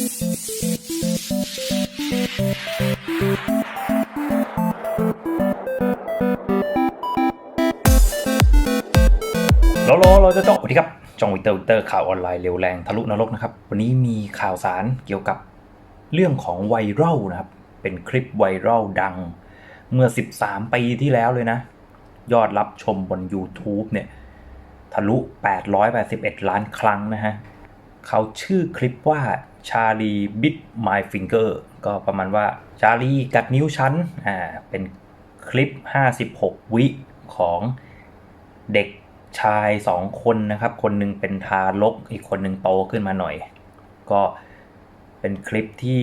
โลโลเราจะเจาะสวัสดีครับจองวิเตอร์วิเตอร์ข่าวออนไลน์เร็วแรงทะลุนรกนะครับ วันนี้มีข่าวสารเกี่ยวกับเรื่องของไวรัลนะครับ เป็นคลิปไวรัลดัง เมื่อ 13 ปีที่แล้วเลยนะ ยอดรับชมบน YouTube เนี่ย ทะลุ 881 ล้านครั้งนะฮะ เขาชื่อคลิปว่าชาลีบิ t ไมฟิงเกอร์ก็ประมาณว่าชาลีกัดนิ้วชั้นอ่าเป็นคลิป 56 วิของเด็กชาย 2 คนนะครับ คนหนึงเป็นทารก อีกคนหนึ่งโตขึ้นมาหน่อย ก็เป็นคลิปที่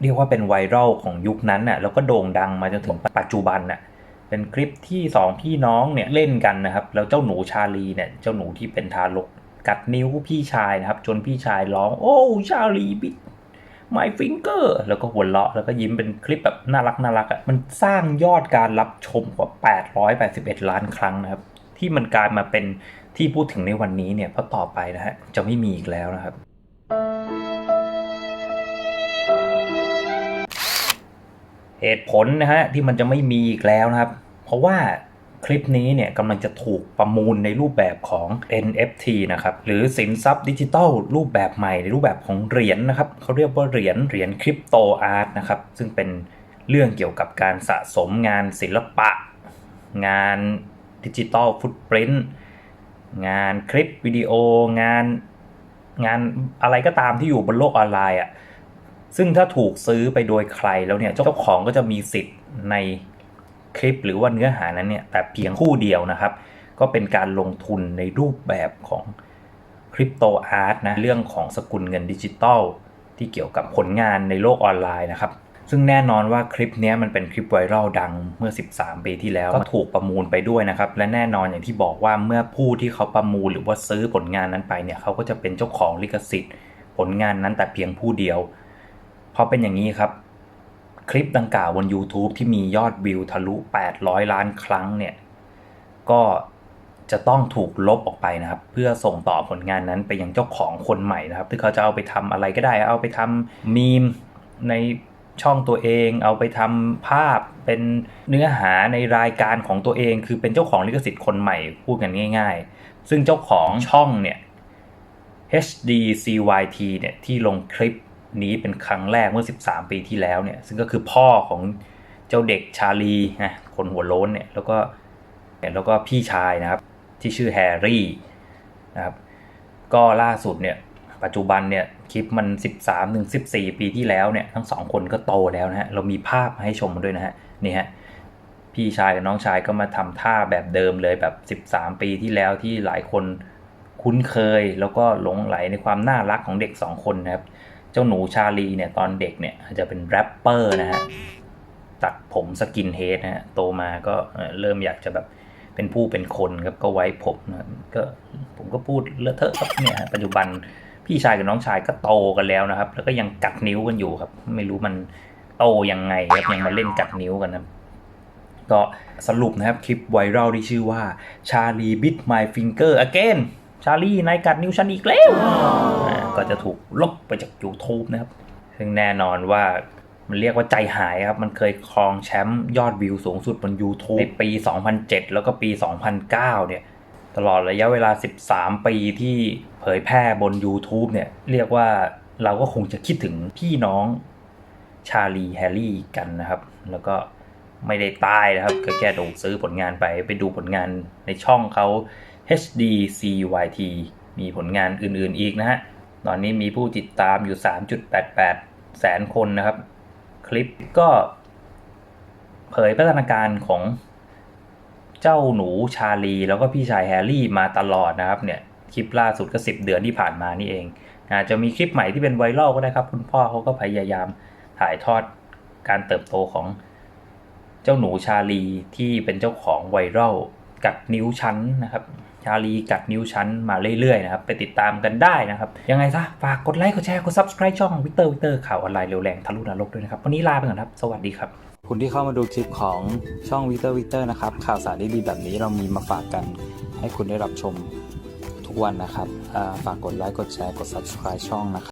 เรียกว่าเป็นไวรัลของยุคนั้นน่ะแล้วก็โด่งดังมาจนถึงปัจจุบันน่ะเป็นคลิปที่สองพี่น้องเนี่ยเล่นกันนะครับ แล้วเจ้าหนูชาลีเนี่ยเจ้าหนูที่เป็นทารก กัดนิ้วพี่ชายนะครับ จนพี่ชายร้องโอ้ชาลีบิด my finger แล้วก็หัวเราะแล้วก็ยิ้มเป็นคลิปแบบน่ารักน่ารักอะ่ะมันสร้างยอดการรับชมกว่า 881 ล้านครั้งนะครับ ที่มันกลายมาเป็นที่พูดถึงในวันนี้เนี่ยเพราะต่อไปนะฮะจะไม่มีอีกแล้วนะครับ เหตุผลนะฮะที่มันจะไม่มีอีกแล้วนะครับ เพราะว่า คลิปนี้เนี่ยกำลังจะถูกประมูลในรูปแบบของ NFT นะครับ หรือสินทรัพย์ดิจิทัลรูปแบบใหม่ในรูปแบบของเหรียญนนะครับเขาเรียกว่าเหรียญเหรียญคริปโตอาร์ตนะครับ ซึ่งเป็นเรื่องเกี่ยวกับการสะสมงานศิลปะ งานดิจิทัลฟุตปรินต์งานคลิปวิดีโอ งานงานอะไรก็ตามที่อยู่บนโลกออนไลน์อะซึ่งถ้าถูกซื้อไปโดยใครแล้วเนี่ยเจ้าของก็จะมีสิทธิ์ใน คลิปหรือว่าเนื้อหานั้นเนี่ยแต่เพียงคู่เดียวนะครับ ก็เป็นการลงทุนในรูปแบบของคริปโตอาร์ตนะเรื่องของสกุลเงินดิจิตอลที่เกี่ยวกับผลงานในโลกออนไลน์นะครับ ซึ่งแน่นอนว่าคลิปนี้มันเป็นคลิปไวรัลดังเมื่อ 13 ปีที่แล้ว ก็ถูกประมูลไปด้วยนะครับ และแน่นอนอย่างที่บอกว่าเมื่อผู้ที่เขาประมูลหรือว่าซื้อผลงานนั้นไปเนี่ยเขาก็จะเป็นเจ้าของลิขสิทธิ์ ผลงานนั้นแต่เพียงผู้เดียวพอเป็นอย่างนี้ครับ คลิปดังกล่าวบน YouTube ที่มียอดวิวทะลุ 800 ล้านครั้งเนี่ย ก็จะต้องถูกลบออกไปนะครับ เพื่อส่งต่อผลงานนั้นไปยังเจ้าของคนใหม่นะครับที่เขาจะเอาไปทำอะไรก็ได้ เอาไปทำมีมในช่องตัวเอง เอาไปทำภาพเป็นเนื้อหาในรายการของตัวเอง คือเป็นเจ้าของลิขสิทธิ์คนใหม่พูดกันง่าย ๆ ซึ่งเจ้าของช่องเนี่ย HDCYT เนี่ยที่ลงคลิป นี้เป็นครั้งแรกเมื่อ 13 ปีที่แล้วเนี่ย ซึ่งก็คือพ่อของเจ้าเด็กชาลีนะคนหัวโล้นเนี่ยแล้วก็แล้วก็พี่ชายนะครับ ที่ชื่อแฮร์รี่นะครับ ก็ล่าสุดเนี่ย ปัจจุบันเนี่ย คลิปมัน 13ถึง14 ปีที่แล้วเนี่ย ทั้งสองคนก็โตแล้วนะฮะ เรามีภาพมาให้ชมด้วยนะฮะ นี่ฮะ พี่ชายกับน้องชายก็มาทำท่าแบบเดิมเลยแบบ 13 ปีที่แล้วที่หลายคนคุ้นเคย แล้วก็หลงไหลในความน่ารักของเด็ก 2 คนนะครับ เจ้าหนูชาลีเนี่ยตอนเด็กเนี่ยอาจจะเป็นแรปเปอร์นะฮะตัดผมสกินเฮดนะฮะโตมาก็เริ่มอยากจะแบบเป็นผู้เป็นคนครับก็ไว้ผมนะก็ผมก็พูดเลอะเทอะครับเนี่ยปัจจุบันพี่ชายกับน้องชายก็โตกันแล้วนะครับ แล้วก็ยังกัดนิ้วกันอยู่ครับ ไม่รู้มันโตยังไงครับยังมาเล่นกัดนิ้วกันนะก็สรุปนะครับคลิปไวรัลที่ชื่อว่า Charlie bit my finger again ชาลีนายกัดนิ้วฉันอีกแล้วก็จะถูกลบไปจาก YouTube นะครับ ซึ่งแน่นอนว่ามันเรียกว่าใจหายครับ มันเคยครองแชมป์ยอดวิวสูงสุดบน YouTube ในปี 2007 แล้วก็ปี 2009 เนี่ย ตลอดระยะเวลา 13 ปีที่เผยแพร่บน YouTube เนี่ย เรียกว่าเราก็คงจะคิดถึงพี่น้องชาลีแฮร์รี่กันนะครับ แล้วก็ไม่ได้ตายนะครับก็แค่ดูซื้อผลงานไปไปดูผลงานในช่องเขา HDCYT มีผลงานอื่นๆอีกนะฮะ ตอนนี้มีผู้ติดตามอยู่ 3.88 แสนคนนะครับ คลิปก็ เผยพัฒนาการของเจ้าหนูชาลี แล้วก็พี่ชายแฮร์รี่มาตลอดนะครับเนี่ย คลิปล่าสุดก็ 10 เดือนที่ผ่านมานี่เอง อาจจะมีคลิปใหม่ที่เป็นไวรัลก็ได้ครับ คุณพ่อเขาก็พยายามถ่ายทอดการเติบโตของเจ้าหนูชาลีที่เป็นเจ้าของไวรัลกัดนิ้วชั้นนะครับ ชาลีกัดนิ้วชั้นมาเรื่อยๆนะครับไปติดตามกันได้นะครับ ยังไงซะ ฝากกดไลค์กดแชร์กด subscribe ช่องวิเตอร์วิเตอร์ข่าวออนไลน์เร็วแรงทะลุนรกด้วยนะครับวันนี้ลาไปก่อนครับ สวัสดีครับคุณที่เข้ามาดูคลิปของช่องวิเตอร์วิเตอร์นะครับข่าวสารดีๆแบบนี้เรามีมาฝากกันให้คุณได้รับชมทุกวันนะครับฝากกดไลค์กดแชร์กด subscribe ช่องนะครับ